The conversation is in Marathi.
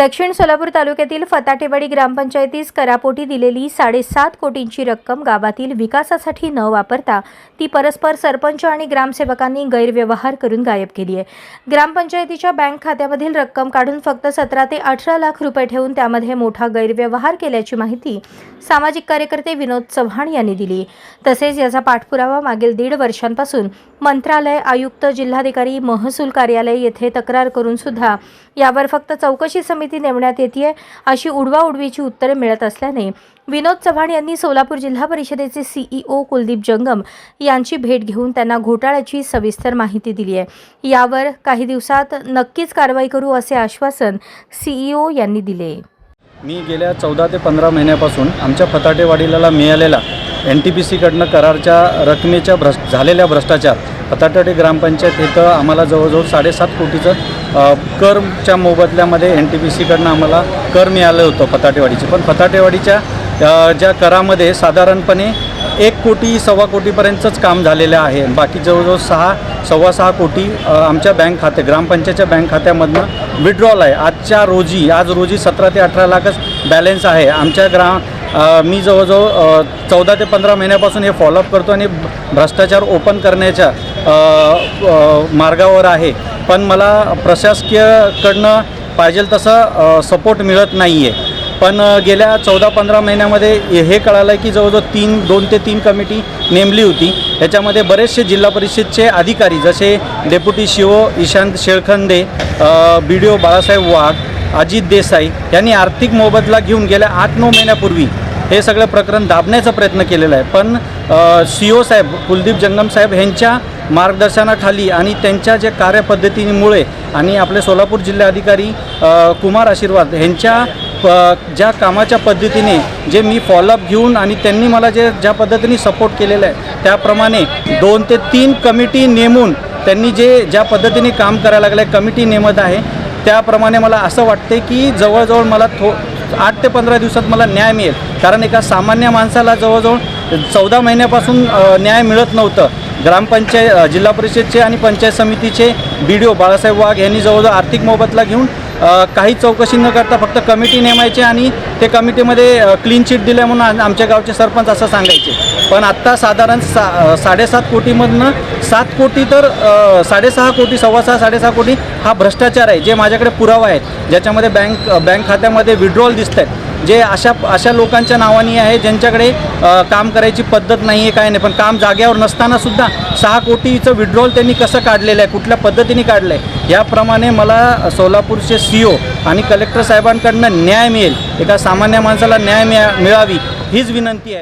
दक्षिण सोलापूर तालुक्यातील फताटेवाडी ग्रामपंचायतीस करापोटी दिलेली साडेसात कोटींची रक्कम गावातील विकासासाठी न वापरता ती परस्पर सरपंच आणि ग्रामसेवकांनी गैरव्यवहार करून गायब केली आहे. ग्रामपंचायतीच्या बँक खात्यामधील रक्कम काढून फक्त सतरा ते अठरा लाख रुपये ठेवून त्यामध्ये मोठा गैरव्यवहार केल्याची माहिती सामाजिक कार्यकर्ते विनोद चव्हाण यांनी दिली. तसेच याचा पाठपुरावा मागील दीड वर्षांपासून मंत्रालय आयुक्त जिल्हाधिकारी महसूल कार्यालय येथे तक्रार करून सुद्धा यावर फक्त चौकशी समिती नेमण्यात येते अशी उडवाउडवीची उत्तरे मिळत असल्याने विनोद चव्हाण यांनी सोलापूर जिल्हा परिषदेचे सीईओ कुलदीप जंगम यांची भेट घेऊन त्यांना घोटाळ्याची सविस्तर माहिती दिली आहे. यावर काही दिवसात नक्कीच कारवाई करू असे आश्वासन सीईओ यांनी दिले. मी गेल्या चौदा ते पंधरा महिन्यापासून आमच्या फताटेवाडीला मिळालेला एन टी पी सीकडनं करारच्या रकमेच्या भ्रष्ट झालेल्या भ्रष्टाचार फताटेवाडी ग्रामपंचायत इथं आम्हाला जवळजवळ साडेसात कोटीचं करच्या मोबदल्यामध्ये एन टी पी सीकडनं आम्हाला कर मिळालं होतं फताटेवाडीचे पण फताटेवाडीच्या ज्या करामध्ये साधारणपणे एक कोटी सव्वा कोटीपर्यंतच काम झालेलं आहे. बाकी जवळजवळ सहा सव्वा सहा कोटी आमच्या बँक खाते ग्रामपंचायतच्या बँक खात्यामधनं विड्रॉल आहे. आजच्या रोजी आज रोजी सतरा ते अठरा लाखच बॅलन्स आहे. आमच्या ग्रा मी जवळजवळ चौदा ते पंधरा महिन्यापासून हे फॉलोअप करतो आणि भ्रष्टाचार ओपन करण्याच्या मार्गावर आहे. पण मला प्रशासकीयकडनं पाहिजे तसं सपोर्ट मिळत नाही आहे पण गेल्या चौदा पंधरा महिन्यामध्ये हे- हे कळालं की जवळजवळ तीन दोन ते तीन कमिटी नेमली होती. याच्यामध्ये बरेचसे जिल्हा परिषदचे अधिकारी जसे deputy CEO Ishant Shelkhande B D O Balasaheb Wagh Ajit Desai यांनी आर्थिक मोबदला घेऊन गेल्या आठ नऊ महिन्यापूर्वी हे सगळं प्रकरण दाबण्याचा प्रयत्न केलेला आहे. पण सी ओ साहेब कुलदीप जंगम साहेब यांच्या मार्गदर्शनाखाली आणि त्यांच्या ज्या कार्यपद्धतीमुळे आणि आपले सोलापूर जिल्हाधिकारी कुमार आशीर्वाद यांच्या प ज्या कामाच्या पद्धतीने जे मी फॉलोअप घेऊन आणि त्यांनी मला जे ज्या पद्धतीने सपोर्ट केलेलं आहे त्याप्रमाणे दोन ते तीन कमिटी नेमून त्यांनी जे ज्या पद्धतीने काम करायला लागलं आहे कमिटी नेमत आहे त्याप्रमाणे मला असं वाटते की जवळजवळ मला थो आठ ते पंधरा दिवसात मला न्याय मिळेल. कारण एका सामान्य माणसाला जवळजवळ चौदा महिन्यापासून न्याय मिळत नव्हतं. ग्रामपंचायत जिल्हा परिषदचे आणि पंचायत समितीचे बी डी ओ बाळासाहेब वाघ यांनी जवळजवळ आर्थिक मोबदला घेऊन काही चौकशी न करता फक्त कमिटी नेमायची आणि ते कमिटीमध्ये क्लीन चिट दिल्या म्हणून आमच्या गावचे सरपंच असं सांगायचे. पण आत्ता साधारण सा साडेसात कोटीमधनं सात कोटी तर साडेसहा कोटी सव्वा सहा साडेसहा कोटी हा भ्रष्टाचार आहे जे माझ्याकडे पुरावा आहेत. ज्याच्यामध्ये बँक बँक खात्यामध्ये विड्रॉल दिसत आहेत जे अशा अशा लोकांच्या नावानी आहे ज्यांच्याकडे काम करायची पद्धत नाही आहे काय नाही. पण काम जाग्यावर नसतानासुद्धा सहा कोटीचं विड्रॉल त्यांनी कसं काढलेलं आहे कुठल्या पद्धतीने काढलं आहे याप्रमाणे मला सोलापूरचे सी ओ आणि कलेक्टर साहेबांकडनं न्याय मिळेल एका सामान्य माणसाला न्याय मिळा मिळावी हीच विनंती आहे.